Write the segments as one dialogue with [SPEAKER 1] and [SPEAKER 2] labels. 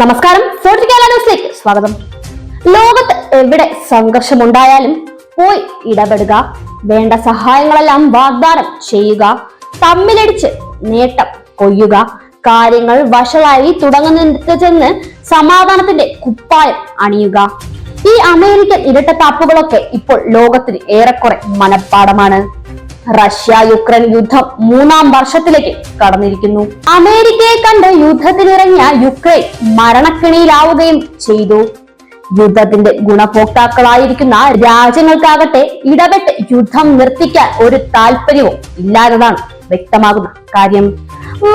[SPEAKER 1] നമസ്കാരം. ന്യൂസിലേക്ക് സ്വാഗതം. ലോകത്ത് എവിടെ സംഘർഷമുണ്ടായാലും പോയി ഇടപെടുക വേണ്ട സഹായങ്ങളെല്ലാം വാഗ്ദാനം ചെയ്യുക തമ്മിലടിച്ച് നേട്ടം കൊയ്യുക കാര്യങ്ങൾ വഷളായി തുടങ്ങുന്നിടത്ത് ചെന്ന് സമാധാനത്തിന്റെ കുപ്പായം അണിയുക. ഈ അമേരിക്കൻ ഇരട്ടത്താപ്പുകളൊക്കെ ഇപ്പോൾ ലോകത്തിന് ഏറെക്കുറെ മനഃപ്പാടമാണ്. റഷ്യ യുക്രൈൻ യുദ്ധം മൂന്നാം വർഷത്തിലേക്ക് കടന്നിരിക്കുന്നു. അമേരിക്കയെ കണ്ട് യുദ്ധത്തിനിറങ്ങിയ യുക്രൈൻ മരണക്കിണിയിലാവുകയും ചെയ്തു. യുദ്ധത്തിന്റെ ഗുണഭോക്താക്കളായിരിക്കുന്ന രാജ്യങ്ങൾക്കാകട്ടെ ഇടപെട്ട് യുദ്ധം നിർത്തിക്കാൻ ഒരു താല്പര്യവും ഇല്ലാത്തതാണ് വ്യക്തമാകുന്ന കാര്യം.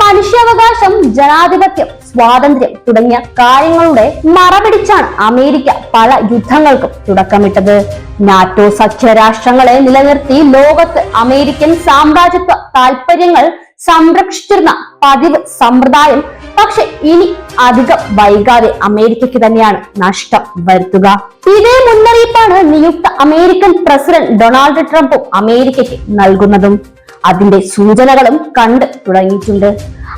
[SPEAKER 1] മനുഷ്യാവകാശം ജനാധിപത്യം സ്വാതന്ത്ര്യം തുടങ്ങിയ കാര്യങ്ങളുടെ മറപിടിച്ചാണ് അമേരിക്ക പല യുദ്ധങ്ങൾക്കും തുടക്കമിട്ടത്. നാറ്റോ സഖ്യരാഷ്ട്രങ്ങളെ നിലനിർത്തി ലോകത്ത് അമേരിക്കൻ സാമ്രാജ്യത്വ താൽപര്യങ്ങൾ സംരക്ഷിച്ചിരുന്ന പതിവ് സമ്പ്രദായം. പക്ഷെ ഇനി അധികം വൈകാതെ അമേരിക്കയ്ക്ക് തന്നെയാണ് നഷ്ടം വരുത്തുക. ഇതേ മുന്നറിയിപ്പാണ് നിയുക്ത അമേരിക്കൻ പ്രസിഡന്റ് ഡൊണാൾഡ് ട്രംപും അമേരിക്കയ്ക്ക് നൽകുന്നതും. അതിന്റെ സൂചനകളും കണ്ടു തുടങ്ങിയിട്ടുണ്ട്.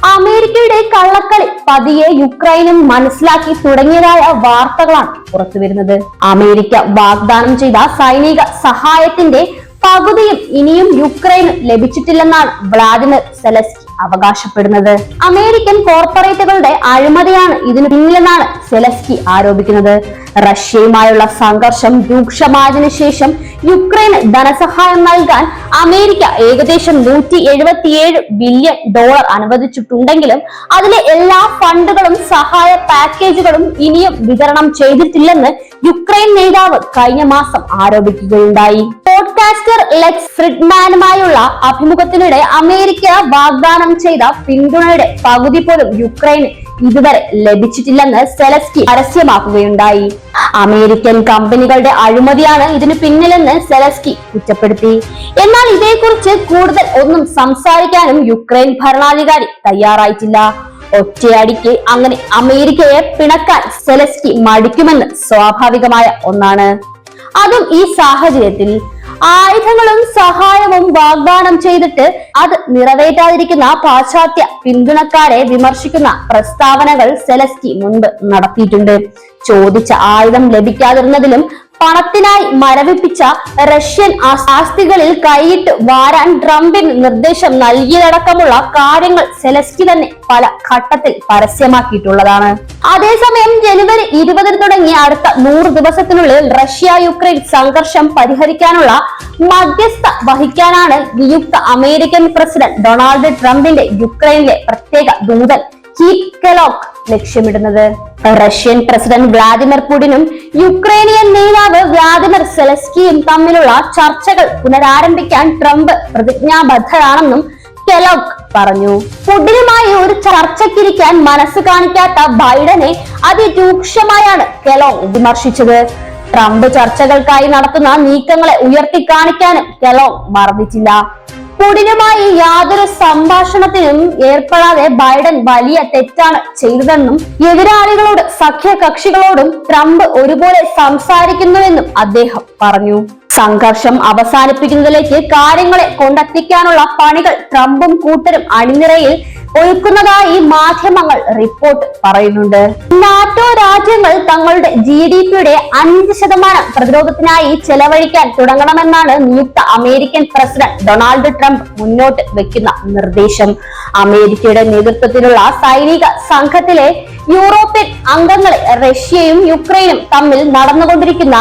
[SPEAKER 1] അമേരിക്കയുടെ കള്ളക്കളി പതിയെ യുക്രൈനും മനസ്സിലാക്കി തുടങ്ങിയതായ വാർത്തകളാണ് പുറത്തുവരുന്നത്. അമേരിക്ക വാഗ്ദാനം ചെയ്ത സൈനിക സഹായത്തിന്റെ പകുതിയും ഇനിയും യുക്രൈന് ലഭിച്ചിട്ടില്ലെന്നാണ് വ്ളാദിമിർ സെലസ്കി അവകാശപ്പെടുന്നത്. അമേരിക്കൻ കോർപ്പറേറ്റുകളുടെ അഴിമതിയാണ് ഇതിന് പിന്നിലെന്നാണ് സെലസ്കി ആരോപിക്കുന്നത്. റഷ്യയുമായുള്ള സംഘർഷം രൂക്ഷമായതിനു ശേഷം യുക്രൈന് ധനസഹായം നൽകാൻ അമേരിക്ക ഏകദേശം നൂറ്റി എഴുപത്തിയേഴ് ബില്യൺ ഡോളർ അനുവദിച്ചിട്ടുണ്ടെങ്കിലും അതിലെ എല്ലാ ഫണ്ടുകളും സഹായ പാക്കേജുകളും ഇനിയും വിതരണം ചെയ്തിട്ടില്ലെന്ന് യുക്രൈൻ നേതാവ് കഴിഞ്ഞ മാസം ആരോപിക്കുകയുണ്ടായി. പോഡ്കാസ്റ്റർ ലെക്സ് ഫ്രിഡ്മാനുമായുള്ള അഭിമുഖത്തിനിടെ അമേരിക്ക വാഗ്ദാനം ചെയ്ത പിന്തുണയുടെ പകുതി പോലും യുക്രൈന് ഇതുവരെ ലഭിച്ചിട്ടില്ലെന്ന് സെലസ്കി പരസ്യമാക്കുകയുണ്ടായി. അമേരിക്കൻ കമ്പനികളുടെ അഴിമതിയാണ് ഇതിന് പിന്നിലെന്ന് സെലസ്കി കുറ്റപ്പെടുത്തി. എന്നാൽ ഇതേക്കുറിച്ച് കൂടുതൽ ഒന്നും സംസാരിക്കാനും യുക്രൈൻ ഭരണാധികാരി തയ്യാറായിട്ടില്ല. ഒറ്റയടിക്ക് അങ്ങനെ അമേരിക്കയെ പിണക്കാൻ സെലസ്കി മടിക്കുമെന്ന് സ്വാഭാവികമായ ഒന്നാണ്. അതും ഈ സാഹചര്യത്തിൽ ആയുധങ്ങളും സഹായവും വാഗ്ദാനം ചെയ്തിട്ട് അത് നിറവേറ്റാതിരിക്കുന്ന പാശ്ചാത്യ പിന്തുണക്കാരെ വിമർശിക്കുന്ന പ്രസ്താവനകൾ സെലസ്കി മുൻപ് നടത്തിയിട്ടുണ്ട്. ചോദിച്ച ആയുധം ലഭിക്കാതിരുന്നതിലും പണത്തിനായി മരവിപ്പിച്ച റഷ്യൻ ആസ്തികളിൽ കൈയിട്ട് വാരാൻ ട്രംപിന് നിർദ്ദേശം നൽകിയതടക്കമുള്ള കാര്യങ്ങൾ സെലസ്കി തന്നെ പല ഘട്ടത്തിൽ പരസ്യമാക്കിയിട്ടുള്ളതാണ്. അതേസമയം ജനുവരി ഇരുപതിന് തുടങ്ങി അടുത്ത നൂറ് ദിവസത്തിനുള്ളിൽ റഷ്യ യുക്രൈൻ സംഘർഷം പരിഹരിക്കാനുള്ള മധ്യസ്ഥ വഹിക്കാനാണ് നിയുക്ത അമേരിക്കൻ പ്രസിഡന്റ് ഡൊണാൾഡ് ട്രംപിന്റെ യുക്രൈനിലെ പ്രത്യേക ദൂതൻ. കീറ്റ് കെലോക്ക് ലക്ഷ്യമിടുന്നത്. റഷ്യൻ പ്രസിഡന്റ് വ്ളാദിമിർ പുടിനും യുക്രൈനിയൻ നേതാവ് വ്ളാദിമിർ സെലസ്കിയും തമ്മിലുള്ള ചർച്ചകൾ പുനരാരംഭിക്കാൻ ട്രംപ് പ്രതിജ്ഞാബദ്ധരാണെന്നും കെലോക്ക് പറഞ്ഞു. പുടിനുമായി ഒരു ചർച്ചയ്ക്കിരിക്കാൻ മനസ്സ് കാണിക്കാത്ത ബൈഡനെ അതിരൂക്ഷമായാണ് കെലോങ് വിമർശിച്ചത്. ട്രംപ് ചർച്ചകൾക്കായി നടത്തുന്ന നീക്കങ്ങളെ ഉയർത്തി കാണിക്കാനും കെലോങ് മറന്നിട്ടില്ല പുടിനുമായി യാതൊരു സംഭാഷണത്തിനും ഏർപ്പെടാതെ ബൈഡൻ വലിയ തെറ്റാണ് ചെയ്തതെന്നും എതിരാളികളോട് സഖ്യകക്ഷികളോടും ട്രംപ് ഒരുപോലെ സംസാരിക്കുന്നുവെന്നും അദ്ദേഹം പറഞ്ഞു. സംഘർഷം അവസാനിപ്പിക്കുന്നതിലേക്ക് കാര്യങ്ങളെ കൊണ്ടെത്തിക്കാനുള്ള പണികൾ ട്രംപും കൂട്ടരും അണിനിരയിൽ ഒരുക്കുന്നതായി മാധ്യമങ്ങൾ റിപ്പോർട്ട് പറയുന്നുണ്ട്. നാറ്റോ രാജ്യങ്ങൾ തങ്ങളുടെ ജി ഡി പിയുടെ അഞ്ച് ശതമാനം പ്രതിരോധത്തിനായി ചെലവഴിക്കാൻ തുടങ്ങണമെന്നാണ് നിയുക്ത അമേരിക്കൻ പ്രസിഡന്റ് ഡൊണാൾഡ് ട്രംപ് മുന്നോട്ട് വെക്കുന്ന നിർദ്ദേശം. അമേരിക്കയുടെ നേതൃത്വത്തിലുള്ള സൈനിക സംഘത്തിലെ യൂറോപ്യൻ അംഗങ്ങളെ റഷ്യയും യുക്രൈനും തമ്മിൽ നടന്നുകൊണ്ടിരിക്കുന്ന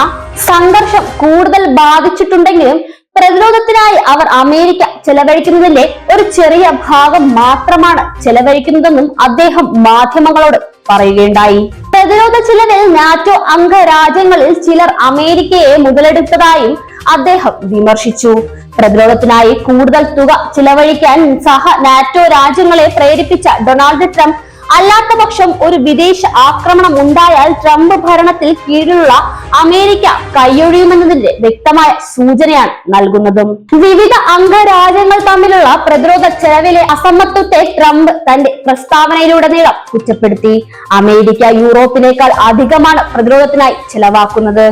[SPEAKER 1] സംഘർഷം കൂടുതൽ ബാധിച്ചിട്ടുണ്ടെങ്കിലും പ്രതിരോധത്തിനായി അവർ അമേരിക്ക ചെലവഴിക്കുന്നതിന്റെ ഒരു ചെറിയ ഭാഗം മാത്രമാണ് ചെലവഴിക്കുന്നതെന്നും അദ്ദേഹം മാധ്യമങ്ങളോട് പറയുകയുണ്ടായി. പ്രതിരോധ ചിലവിൽ നാറ്റോ അംഗരാജ്യങ്ങളിൽ ചിലർ അമേരിക്കയെ മുതലെടുത്തതായും അദ്ദേഹം വിമർശിച്ചു. പ്രതിരോധത്തിനായി കൂടുതൽ തുക ചിലവഴിക്കാൻ സഹ നാറ്റോ രാജ്യങ്ങളെ പ്രേരിപ്പിച്ച ഡൊണാൾഡ് ട്രംപ് അല്ലാത്ത പക്ഷം ഒരു വിദേശ ആക്രമണം ഉണ്ടായാൽ ട്രംപ് ഭരണത്തിൽ കീഴിലുള്ള അമേരിക്ക കൈയൊഴിയുമെന്നതിന്റെ വ്യക്തമായ സൂചനയാണ് നൽകുന്നതും. വിവിധ അംഗരാജ്യങ്ങൾ തമ്മിലുള്ള പ്രതിരോധ ചെലവിലെ അസമത്വത്തെ ട്രംപ് തന്റെ പ്രസ്താവനയിലുടനീളം കുറ്റപ്പെടുത്തി. അമേരിക്ക യൂറോപ്പിനേക്കാൾ അധികമാണ് പ്രതിരോധത്തിനായി ചെലവാക്കുന്നത്.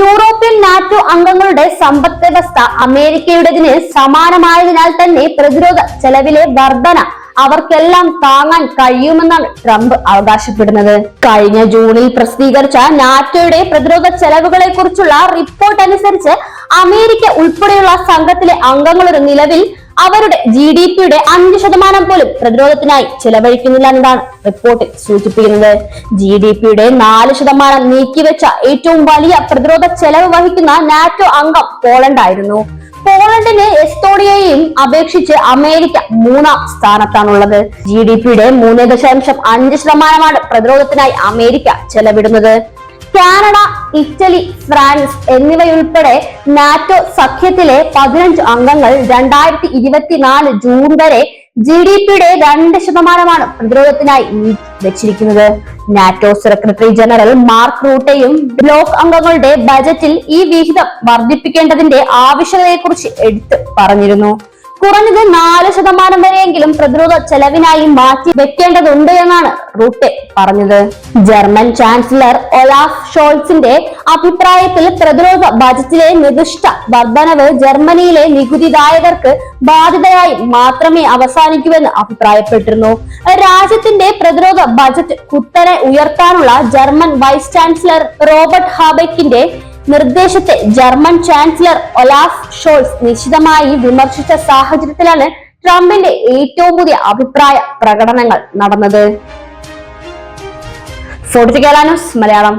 [SPEAKER 1] യൂറോപ്യൻ നാറ്റോ അംഗങ്ങളുടെ സമ്പദ് വ്യവസ്ഥ അമേരിക്കയുടേതിന് സമാനമായതിനാൽ തന്നെ പ്രതിരോധ ചെലവിലെ വർധന അവർക്കെല്ലാം താങ്ങാൻ കഴിയുമെന്നാണ് ട്രംപ് അവകാശപ്പെടുന്നത്. കഴിഞ്ഞ ജൂണിൽ പ്രസിദ്ധീകരിച്ച നാറ്റോയുടെ പ്രതിരോധ ചെലവുകളെ കുറിച്ചുള്ള റിപ്പോർട്ട് അനുസരിച്ച് അമേരിക്ക ഉൾപ്പെടെയുള്ള സംഘത്തിലെ അംഗങ്ങളുടെ നിലവിൽ അവരുടെ ജി ഡി പിയുടെ അഞ്ച് ശതമാനം പോലും പ്രതിരോധത്തിനായി ചെലവഴിക്കുന്നില്ല എന്നതാണ് റിപ്പോർട്ടിൽ സൂചിപ്പിക്കുന്നത്. ജി ഡി പിയുടെ നാല് ശതമാനം നീക്കിവെച്ച ഏറ്റവും വലിയ പ്രതിരോധ ചെലവ് വഹിക്കുന്ന നാറ്റോ അംഗം പോളണ്ട് ആയിരുന്നു പോളണ്ടിന് എസ്തോണിയയെയും അപേക്ഷിച്ച് അമേരിക്ക മൂന്നാം സ്ഥാനത്താണുള്ളത്. ജി ഡി പിയുടെ മൂന്ന് ദശാംശം അഞ്ച് ശതമാനമാണ് പ്രതിരോധത്തിനായി അമേരിക്ക ചെലവിടുന്നത്. കാനഡ ഇറ്റലി ഫ്രാൻസ് എന്നിവയുൾപ്പെടെ നാറ്റോ സഖ്യത്തിലെ പതിനഞ്ച് അംഗങ്ങൾ രണ്ടായിരത്തി ഇരുപത്തിനാല് ജൂൺ വരെ ജി ഡി പിയുടെ രണ്ട് ശതമാനമാണ് പ്രതിരോധത്തിനായി വെച്ചിരിക്കുന്നത്. നാറ്റോ സെക്രട്ടറി ജനറൽ മാർക്ക് റൂട്ടയും ബ്ലോക്ക് അംഗങ്ങളുടെ ബജറ്റിൽ ഈ വിഹിതം വർദ്ധിപ്പിക്കേണ്ടതിന്റെ ആവശ്യകതയെക്കുറിച്ച് എടുത്ത് പറഞ്ഞിരുന്നു. കുറഞ്ഞത് നാല് ശതമാനം വരെയെങ്കിലും പ്രതിരോധ ചെലവിനായി മാറ്റി വെക്കേണ്ടതുണ്ട് എന്നാണ് റൂട്ടെ പറഞ്ഞത്. ജർമ്മൻ ചാൻസലർ ഒലാഫ് ഷോൾസിന്റെ അഭിപ്രായത്തിൽ പ്രതിരോധ ബജറ്റിലെ നിർദ്ദിഷ്ട വർധനവ് ജർമ്മനിയിലെ നികുതിദായകർക്ക് ബാധ്യതയായി മാത്രമേ അവസാനിക്കൂവെന്ന് അഭിപ്രായപ്പെട്ടിരുന്നു. രാജ്യത്തിന്റെ പ്രതിരോധ ബജറ്റ് കുത്തനെ ഉയർത്താനുള്ള ജർമ്മൻ വൈസ് ചാൻസലർ റോബർട്ട് ഹാബെക്കിന്റെ നിർദ്ദേശത്തെ ജർമ്മൻ ചാൻസലർ ഒലാഫ് ഷോൾസ് നിശിതമായി വിമർശിച്ച സാഹചര്യത്തിലാണ് ട്രംപിന്റെ ഏറ്റവും പുതിയ അഭിപ്രായ പ്രകടനങ്ങൾ നടന്നത്. ഫോർട്ടി മലയാളം.